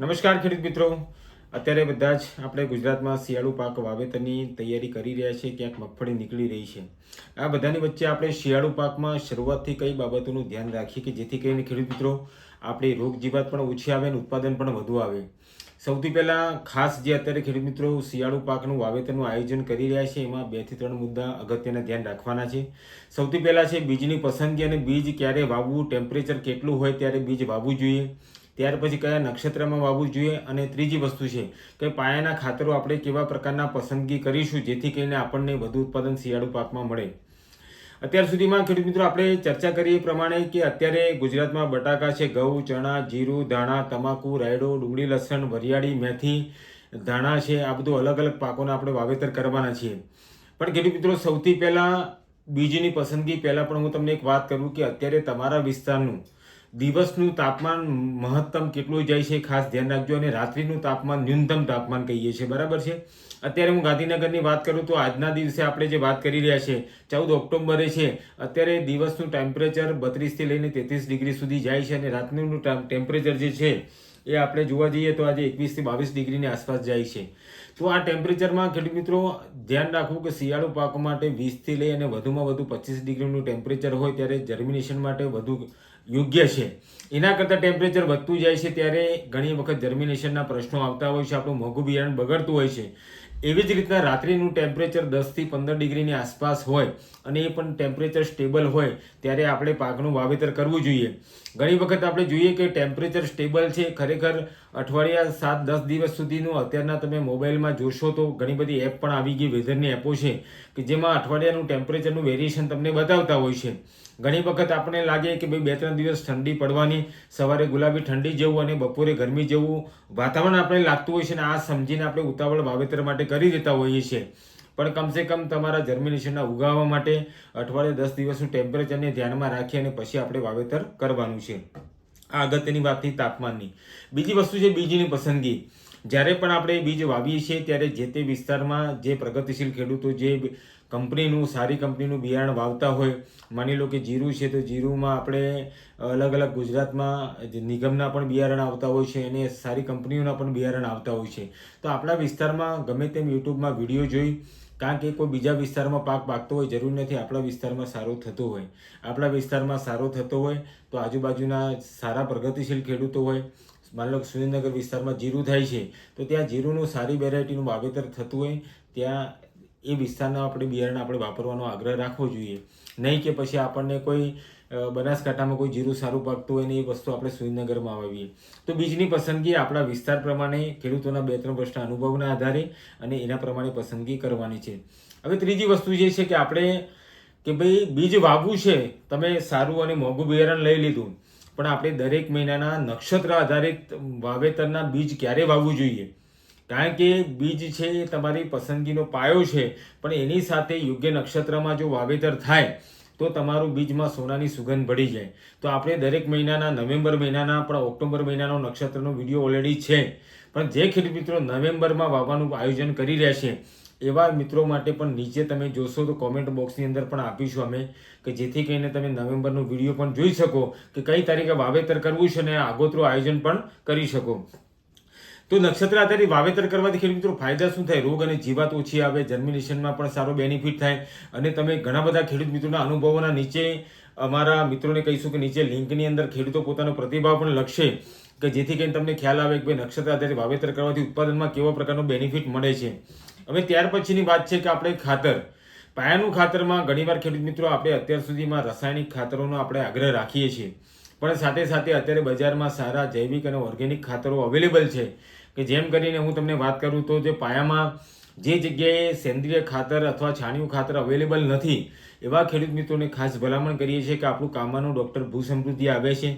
નમસ્કાર ખેડૂત મિત્રો. અત્યારે બધા જ આપણે ગુજરાતમાં શિયાળુ પાક વાવેતરની તૈયારી કરી રહ્યા છીએ. ક્યાંક મગફળી નીકળી રહી છે. આ બધાની વચ્ચે આપણે શિયાળુ પાકમાં શરૂઆતથી કઈ બાબતોનું ધ્યાન રાખીએ કે જેથી કરીને ખેડૂત મિત્રો, આપણી રોગ જીવાત પણ ઓછી આવે અને ઉત્પાદન પણ વધુ આવે. સૌથી પહેલાં ખાસ જે અત્યારે ખેડૂત મિત્રો શિયાળુ પાકનું વાવેતરનું આયોજન કરી રહ્યા છે, એમાં બેથી ત્રણ મુદ્દા અગત્યના ધ્યાન રાખવાના છે. સૌથી પહેલાં છે બીજની પસંદગી અને બીજ ક્યારે વાવવું ટેમ્પરેચર કેટલું હોય ત્યારે બીજ વાવવું જોઈએ. ત્યાર પછી કયા નક્ષત્રમાં વાવવું જોઈએ અને ત્રીજી વસ્તુ છે કે પાયાના ખાતરો આપણે કેવા પ્રકારના પસંદગી કરીશું જેથી કરીને આપણને વધુ ઉત્પાદન શિયાળુ પાકમાં મળે. અત્યાર સુધીમાં ખેડૂત મિત્રો આપણે ચર્ચા કરીએ પ્રમાણે કે અત્યારે ગુજરાતમાં બટાકા છે, ઘઉં, ચણા, જીરું, ધાણા, તમાકુ, રાયડો, ડુંગળી, લસણ, વરિયાળી, મેથી, ધાણા છે, આ બધું અલગ અલગ પાકોના આપણે વાવેતર કરવાના છીએ. પણ ખેડૂત મિત્રો સૌથી પહેલાં બીજની પસંદગી પહેલાં પણ હું તમને એક વાત કરું કે અત્યારે તમારા વિસ્તારનું દિવસનું તાપમાન મહત્તમ કેટલું જાય છે ખાસ ધ્યાન રાખજો અને રાત્રિનું તાપમાન ન્યૂનતમ તાપમાન કહીએ છીએ. બરાબર છે? અત્યારે હું ગાંધીનગરની વાત કરું તો આજના દિવસે આપણે જે વાત કરી રહ્યા છે, ચૌદ ઓક્ટોબરે છે, અત્યારે દિવસનું ટેમ્પરેચર બત્રીસથી લઈને તેત્રીસ ડિગ્રી સુધી જાય છે અને રાતનું ટેમ્પરેચર જે છે એ આપણે જોવા જઈએ તો આજે એકવીસથી બાવીસ ડિગ્રીની આસપાસ જાય છે. તો આ ટેમ્પરેચરમાં ખેડૂત મિત્રો ધ્યાન રાખવું કે શિયાળુ પાક માટે વીસથી લઈ અને વધુમાં વધુ પચીસ ડિગ્રીનું ટેમ્પરેચર હોય ત્યારે જર્મિનેશન માટે વધુ યોગ્ય છે. એના કરતાં ટેમ્પરેચર વધતું જાય છે ત્યારે ઘણી વખત જર્મિનેશનના પ્રશ્નો આવતા હોય છે, આપણું મોંઘું બિયારણ બગડતું હોય છે. એવી જ રીતના રાત્રિનું ટેમ્પરેચર દસથી પંદર ડિગ્રીની આસપાસ હોય અને એ પણ ટેમ્પરેચર સ્ટેબલ હોય ત્યારે આપણે પાકનું વાવેતર કરવું જોઈએ. ઘણી વખત આપણે જોઈએ કે ટેમ્પરેચર સ્ટેબલ છે, ખરેખર અઠવાડિયા સાત દસ દિવસ સુધીનું અત્યારના તમે મોબાઈલમાં જોશો તો ઘણી બધી એપ પણ આવી ગઈ વેધરની એપો છે કે જેમાં અઠવાડિયાનું ટેમ્પરેચરનું વેરિએશન તમને બતાવતા હોય છે. ઘણી વખત આપણે લાગે કે ભાઈ બે ત્રણ દિવસ ઠંડી પડવાની, સવારે ગુલાબી ઠંડી જેવું અને બપોરે ગરમી જેવું વાતાવરણ આપણે લાગતું હોય છે અને આ સમજીને આપણે ઉતાવળ વાવેતર માટે કરી દેતા હોઈએ છીએ. પણ કમસે કમ તમારા જર્મિનેશનના ઉગાવવા માટે અઠવાડિયે દસ દિવસનું ટેમ્પરેચરને ધ્યાનમાં રાખી અને પછી આપણે વાવેતર કરવાનું છે. આ અગત્યની વાત તાપમાનની. બીજી વસ્તુ છે બીજની પસંદગી. જ્યારે પણ આપણે બીજ વાવીએ છીએ, ત્યારે જે તે વિસ્તારમાં જે પ્રગતિશીલ ખેડૂતો જે કંપનીનું, સારી કંપનીનું બિયારણ વાવતા હોય, માની લો કે જીરું છે તો જીરુંમાં આપણે અલગ અલગ ગુજરાતમાં નિગમના પણ બિયારણ આવતા હોય છે અને સારી કંપનીઓના પણ બિયારણ આવતા હોય છે. તો આપણા વિસ્તારમાં ગમે તેમ યુટ્યુબમાં વીડિયો જોઈ કારણ કે કોઈ બીજા વિસ્તારમાં પાક પાકતો હોય, જરૂર નથી, આપણા વિસ્તારમાં સારો થતો હોય. આપણા વિસ્તારમાં સારો થતો હોય તો આજુબાજુના સારા પ્રગતિશીલ ખેડૂતો હોય, માની લો સુરેન્દ્રનગર વિસ્તારમાં જીરું થાય છે, તો ત્યાં જીરુંનું સારી વેરાયટીનું વાવેતર થતું હોય, ત્યાં એ વિસ્તારના આપણે બિયારણ આપણે વાપરવાનો આગ્રહ રાખવો જોઈએ. નહીં કે પછી આપણને કોઈ બનાસકાંઠામાં કોઈ જીરું સારું પાકતું હોય ને એ વસ્તુ આપણે સુરેન્દ્રનગરમાં વાવીએ. તો બીજની પસંદગી આપણા વિસ્તાર પ્રમાણે ખેડૂતોના બે ત્રણ વર્ષના અનુભવના આધારે અને એના પ્રમાણે પસંદગી કરવાની છે. હવે ત્રીજી વસ્તુ જે છે કે આપણે, કે ભાઈ બીજ વાવવું છે, તમે સારું અને મોંઘું બિયારણ લઈ લીધું, પણ આપણે દરેક મહિનાના નક્ષત્ર આધારિત વાવેતરના બીજ ક્યારે વાવવું જોઈએ? કારણ કે બીજ છે એ તમારી પસંદગીનો પાયો છે, પણ એની સાથે યોગ્ય નક્ષત્રમાં જો વાવેતર થાય, તો તમારું બીજમાં સોનાની સુગંધ ભળી જાય. તો આપણે દરેક મહિનાના નવેમ્બર મહિનાના પણ ઓક્ટોબર મહિનાનો નક્ષત્રનો વીડિયો ઓલરેડી છે. પણ જે ખેડૂત મિત્રો નવેમ્બરમાં વાવવાનું આયોજન કરી રહ્યા છે, એવા મિત્રો માટે પણ નીચે તમે જોશો તો કોમેન્ટ બોક્સની અંદર પણ આપીશું અમે, કે જેથી કરીને તમે નવેમ્બરનો વીડિયો પણ જોઈ શકો કે કઈ તારીખે વાવેતર કરવું છે અને આગોતરું આયોજન પણ કરી શકો. તો નક્ષત્ર આધારિત વાવેતર કરવાથી ખેડૂત મિત્રો ફાયદા શું થાય? રોગ અને જીવાત ઓછી આવે જર્મિનેશનમાં પણ સારો બેનિફિટ થાય. અને તમે ઘણા બધા ખેડૂત મિત્રોના અનુભવોના નીચે અમારા મિત્રોને કહીશું કે નીચે લિંકની અંદર ખેડૂતો પોતાનો પ્રતિભાવ પણ લખશે કે જેથી કરીને તમને ખ્યાલ આવે કે ભાઈ નક્ષત્ર આધારિત વાવેતર કરવાથી ઉત્પાદનમાં કેવા પ્રકારનો બેનિફિટ મળે છે. હવે ત્યાર પછીની વાત છે કે આપણે ખાતર. પાયાનું ખાતરમાં ઘણીવાર ખેડૂત મિત્રો આપણે અત્યાર સુધીમાં રાસાયણિક ખાતરોનો આપણે આગ્રહ રાખીએ છીએ. પણ સાથે સાથે અત્યારે બજારમાં સારા જૈવિક અને ઓર્ગેનિક ખાતરો અવેલેબલ છે. કે જેમ કરીને હું તમને વાત કરું તો જે પાયામાં જે જગ્યાએ સેન્દ્રિય ખાતર અથવા છાણિયું ખાતર અવેલેબલ નથી, એવા ખેડૂત મિત્રોને ખાસ ભલામણ કરીએ છીએ કે આપણું કામાનું ડૉક્ટર ભૂ સમૃદ્ધિ આવે છે.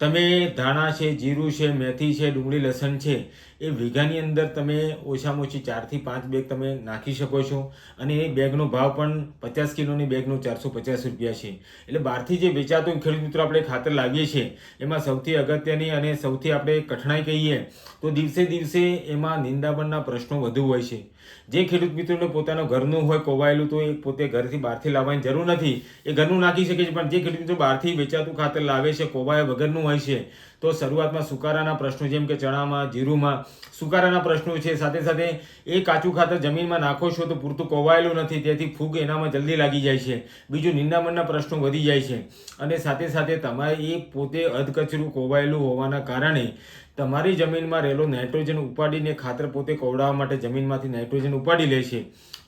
તમે ધાણા છે, જીરું છે, મેથી છે, ડુંગળી, લસણ છે, એ વીઘાની અંદર તમે ઓછામાં ઓછી ચારથી પાંચ બેગ તમે નાખી શકો છો. અને એ બેગનો ભાવ પણ પચાસ કિલોની બેગનો ચારસો પચાસ રૂપિયા છે. એટલે બહારથી જે વેચાતું ખેડૂત મિત્રો, આપણે ખાતર લાવીએ છીએ, એમાં સૌથી અગત્યની અને સૌથી આપણે કઠણાઈ કહીએ, તો દિવસે દિવસે એમાં નિંદાપણના પ્રશ્નો વધુ હોય છે. જે ખેડૂત મિત્રોને પોતાનું ઘરનું હોય કોવાયેલું તો એ પોતે ઘરથી બહારથી લાવવાની જરૂર નથી. એ ઘરનું નાખી શકે છે, પણ જે ખેડૂત મિત્રો બહારથી વેચાતું ખાતર લાવે છે કોવાયા વગરનું હોય છે તો શરૂઆતમાં સુકારાના પ્રશ્નો જેમ કે ચણામાં, જીરુમાં સુકારાના પ્રશ્નો છે. સાથે સાથે એ કાચું ખાતર જમીનમાં નાખો છો તો પૂરતું કોવાયેલું નથી, તેથી ફૂગ એનામાં જલ્દી લાગી જાય છે. બીજું નિંદામણના પ્રશ્નો વધી જાય છે. અને સાથે સાથે તમારે એ પોતે અધકચરું કોવાયેલું હોવાના કારણે તમારી જમીનમાં રહેલો નાઇટ્રોજન ઉપાડીને ખાતર પોતે કોવડાવવા માટે જમીનમાંથી નાઇટ્રોજન ઉપાડી લે છે.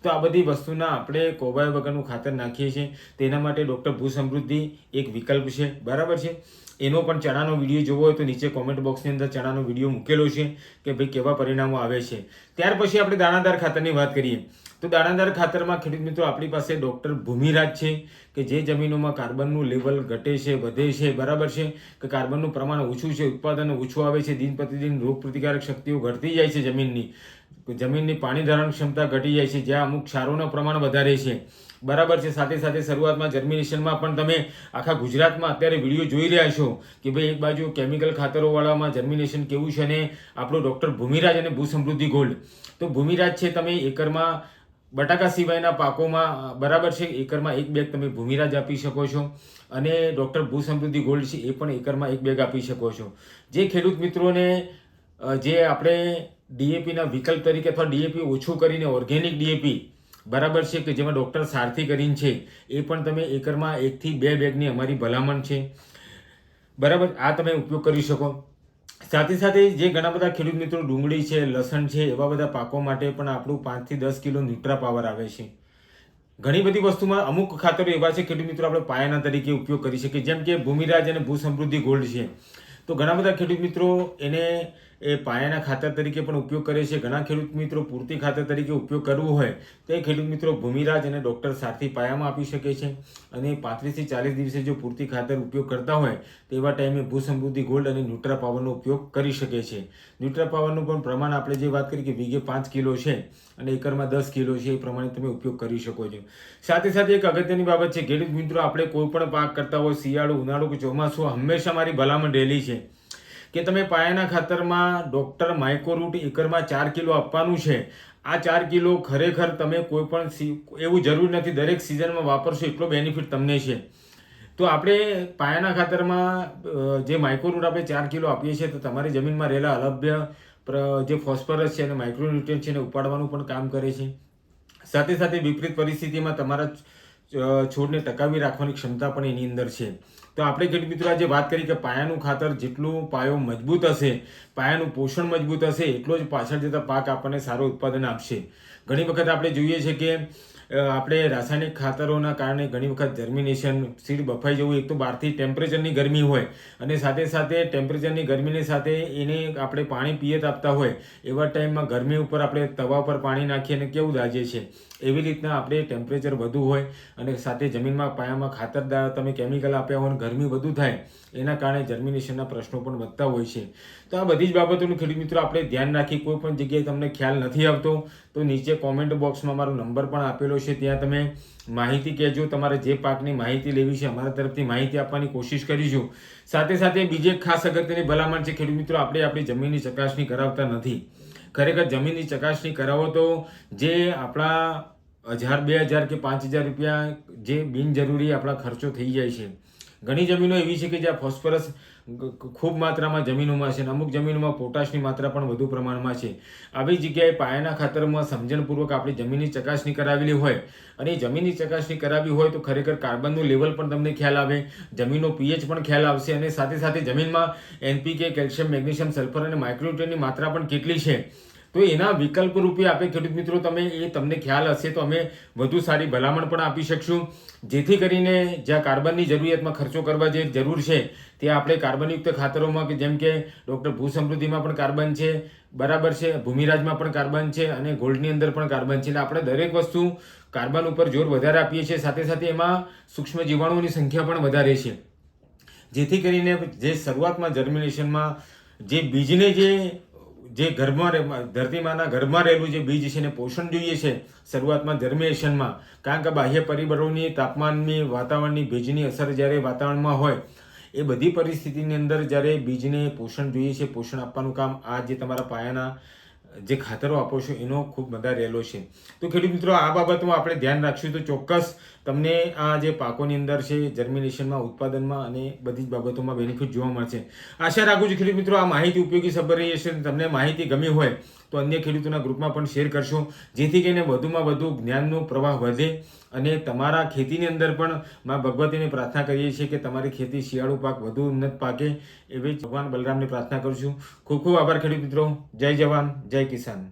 તો આ બધી વસ્તુના આપણે કોબાય વગરનું ખાતર નાખીએ છીએ. તેના માટે ડૉક્ટર ભૂ સમૃદ્ધિ એક વિકલ્પ છે. બરાબર છે? એનો પણ ચણાનો વીડિયો જોવો હોય તો નીચે કોમેન્ટ બોક્સની અંદર ચણાનો વીડિયો મૂકેલો છે કે ભાઈ કેવા પરિણામો આવે છે. ત્યાર પછી આપણે દાણાદાર ખાતરની વાત કરીએ. તો દાણાદાર ખાતરમાં ખેડૂત મિત્રો આપણી પાસે ડૉક્ટર ભૂમિરાજ છે કે જે જમીનોમાં કાર્બનનું લેવલ ઘટે છે, વધે છે, બરાબર છે? કે કાર્બનનું પ્રમાણ ઓછું છે, ઉત્પાદન ઓછું આવે છે, દિન પ્રતિદિન રોગ પ્રતિકારક શક્તિઓ ઘટતી જાય છે જમીનની. જમીનની પાણી ધારણ ક્ષમતા ઘટી જાય છે, જ્યાં અમુક ક્ષારોનું પ્રમાણ વધારે છે. બરાબર છે, સાથે સાથે શરૂઆતમાં જર્મિનેશનમાં પણ તમે આખા ગુજરાતમાં અત્યારે વીડિયો જોઈ રહ્યા છો કે ભાઈ એક બાજુ કેમિકલ ખાતરોવાળામાં જર્મિનેશન કેવું છે અને આપણો ડૉક્ટર ભૂમિરાજ અને ભૂસમૃદ્ધિ ગોલ્ડ. તો ભૂમિરાજ છે, તમે એકરમાં બટાકા સિવાયના પાકોમાં, બરાબર છે, એકરમાં એક બેગ તમે ભૂમિરાજ આપી શકો છો અને ડૉક્ટર ભૂ સમૃદ્ધિ ગોલ્ડ છે, એ પણ એકરમાં એક બેગ આપી શકો છો. જે ખેડૂત મિત્રોને જે આપણે ડીએપીના વિકલ્પ તરીકે અથવા ડીએપી ઓછું કરીને ઓર્ગેનિક ડીએપી બરાબર છે કે જેમાં ડૉક્ટર સારથી કરીને છે, એ પણ તમે એકરમાં એકથી બે બેગની અમારી ભલામણ છે. બરાબર? આ તમે ઉપયોગ કરી શકો. સાથે સાથે જે ઘણા બધા ખેડૂત મિત્રો ડુંગળી છે, લસણ છે, એવા બધા પાકો માટે પણ આપણું પાંચથી દસ કિલો ન્યુટ્રા પાવર આવે છે. ઘણી બધી વસ્તુમાં અમુક ખાતરો એવા છે, ખેડૂત મિત્રો આપણે પાયાના તરીકે ઉપયોગ કરી શકીએ. જેમ કે ભૂમિરાજ અને ભૂ સમૃદ્ધિ ગોલ્ડ છે. તો ઘણા બધા ખેડૂત મિત્રો એને એ પાયાના ખાતર તરીકે પણ ઉપયોગ કરે છે. ઘણા ખેડૂત મિત્રો પૂરતી ખાતર તરીકે ઉપયોગ કરવો હોય તો એ ખેડૂત મિત્રો ભૂમિરાજ અને ડૉક્ટર સારથી પાયામાં આપી શકે છે. અને પાંત્રીસથી ચાલીસ દિવસે જો પૂરતી ખાતર ઉપયોગ કરતા હોય તેવા ટાઈમે ભૂ સમૃદ્ધિ ગોલ્ડ અને ન્યુટ્રા પાવરનો ઉપયોગ કરી શકે છે. ન્યુટ્રા પાવરનું પણ પ્રમાણ આપણે જે વાત કરી કે વીઘે પાંચ કિલો છે અને એકરમાં દસ કિલો છે એ પ્રમાણે તમે ઉપયોગ કરી શકો છો. સાથે સાથે એક અગત્યની બાબત છે. ખેડૂત મિત્રો, આપણે કોઈ પણ પાક કરતા હોય, શિયાળો, ઉનાળો કે ચોમાસું, હંમેશા મારી ભલામણ રહેલી છે. કે તમે પાયાના ખાતરમાં ડૉક્ટર માઇક્રોરૂટ એકરમાં ચાર કિલો આપવાનું છે. આ ચાર કિલો ખરેખર તમે કોઈ પણ સી- એવું જરૂર નથી, દરેક સિઝનમાં વાપરશો એટલો બેનિફિટ તમને છે. તો આપણે પાયાના ખાતરમાં જે માઇક્રોરૂટ આપણે ચાર કિલો આપીએ છીએ, તો તમારી જમીનમાં રહેલા અલભ્ય જે ફોસ્ફરસ છે અને માઇક્રોન્યુટ્રિયન્ટ છે એને ઉપાડવાનું પણ કામ કરે છે. સાથે સાથે વિપરીત પરિસ્થિતિમાં તમારા છોડને ટકાવી રાખવાની ક્ષમતા પણ એની અંદર છે. તો આપણે ખેડૂત મિત્રો આજે વાત કરી કે પાયાનું ખાતર જેટલું પાયો મજબૂત હશે, પાયાનું પોષણ મજબૂત હશે, એટલો જ પાછળ જતા પાક આપણને સારું ઉત્પાદન આપશે. ઘણી વખત આપણે જોઈએ છે કે આપણે રાસાયણિક ખાતરોના કારણે ઘણી વખત જર્મિનેશન સીડ બફાઈ જવું એક તો બહારથી ટેમ્પરેચરની ગરમી હોય અને સાથે સાથે ટેમ્પરેચરની ગરમીની સાથે એને આપણે પાણી પિયત આપતા હોય એવા ટાઈમમાં ગરમી ઉપર આપણે તવા પર પાણી નાખીએ અને કેવું દાજે છે? એવી રીતના આપણે ટેમ્પરેચર વધુ હોય અને સાથે જમીનમાં પાયામાં ખાતર દા- તમે કેમિકલ આપ્યા હોય અને ગરમી વધુ થાય એના કારણે જર્મિનેશનના પ્રશ્નો પણ વધતા હોય છે. તો આ બધી જ બાબતોનું ખેડૂત મિત્રો આપણે ધ્યાન રાખી, કોઈ પણ જગ્યાએ તમને ખ્યાલ નથી આવતો, તો નીચે કોમેન્ટ બોક્સમાં મારો નંબર પણ આપેલો છે. ત્યાં તમે માહિતી કહેજો. તમારે જે પાકની માહિતી લેવી છે અમારા તરફથી માહિતી આપવાની કોશિશ કરીશું. સાથે સાથે બીજી ખાસ અગત્યની ભલામણ છે ખેડૂત મિત્રો, આપણે આપણી જમીનની ચકાસણી કરાવતા નથી. ખરેખર જમીનની ચકાસણી કરાવો તો જે આપણા હજાર, બે હજાર કે પાંચ હજાર રૂપિયા જે બિનજરૂરી આપણા ખર્ચો થઈ જાય છે. ઘણી જમીનો એવી છે કે જ્યાં ફોસ્ફરસ ખૂબ માત્રામાં જમીનોમાં છે અને અમુક જમીનોમાં પોટાશની માત્રા પણ વધુ પ્રમાણમાં છે. આવી જગ્યાએ પાયાના ખાતરમાં સમજણપૂર્વક આપણી જમીનની ચકાસણી કરાવેલી હોય અને જમીનની ચકાસણી કરાવી હોય તો ખરેખર કાર્બનનું લેવલ પણ તમને ખ્યાલ આવે, જમીનનો પીએચ પણ ખ્યાલ આવશે અને સાથે સાથે જમીનમાં એનપીકે, કેલ્શિયમ, મેગ્નેશિયમ, સલ્ફર અને માઇક્રોન્યુટ્રિયન્ટની માત્રા પણ કેટલી છે. તો એના વિકલ્પ રૂપે આપે ખેડૂત મિત્રો, તમે એ તમને ખ્યાલ હશે તો અમે વધુ સારી ભલામણ પણ આપી શકશું. જેથી કરીને જ્યાં કાર્બનની જરૂરિયાતમાં ખર્ચો કરવા જે જરૂર છે, ત્યાં આપણે કાર્બનયુક્ત ખાતરોમાં કે જેમ કે ડૉક્ટર ભૂ સમૃદ્ધિમાં પણ કાર્બન છે, બરાબર છે, ભૂમિરાજમાં પણ કાર્બન છે અને ગોલ્ડની અંદર પણ કાર્બન છે. એટલે આપણે દરેક વસ્તુ કાર્બન ઉપર જોર વધારે આપીએ છીએ. સાથે સાથે એમાં સૂક્ષ્મ જીવાણુઓની સંખ્યા પણ વધારે છે. જેથી કરીને જે શરૂઆતમાં જર્મિનેશનમાં જે બીજને જે જે ઘરમાં ધરતીમાના ઘરમાં રહેલું જે બીજ છે એને પોષણ જોઈએ છે શરૂઆતમાં જર્મિનેશનમાં કારણ કે બાહ્ય પરિબળોની, તાપમાનની, વાતાવરણની ભેજની અસર જ્યારે વાતાવરણમાં હોય, એ બધી પરિસ્થિતિની અંદર જ્યારે બીજને પોષણ જોઈએ છે, પોષણ આપવાનું કામ આ જે તમારા પાયાના જે ખાતરો આપો છો એનો ખૂબ મદા રહેલો છે. તો ખેડૂત મિત્રો, આ બાબતમાં આપણે ધ્યાન રાખશું તો ચોક્કસ તમને આ જે પાકોની અંદર છે જર્મિનેશનમાં ઉત્પાદનમાં અને બધી જ બાબતોમાં બેનિફિટ જોવા મળશે. આશા રાખું છું ખેડૂત મિત્રો, આ માહિતી ઉપયોગી સભર રહી હશે તમને માહિતી ગમી હોય તો અન્ય ખેડૂતોના ગ્રુપમાં પણ શેર કરશો, જેથી કરીને વધુમાં વધુ જ્ઞાનનો પ્રવાહ વધે અને તમારા ખેતીની અંદર પણ મા ભગવતીને પ્રાર્થના કરીએ છીએ કે તમારી ખેતી શિયાળુ પાક વધુ ઉન્નત પાકે એવી ભગવાન બલરામને પ્રાર્થના કરું છું. ખૂબ ખૂબ આભાર ખેડૂત મિત્રો. જય જવાન, જય કિસાન.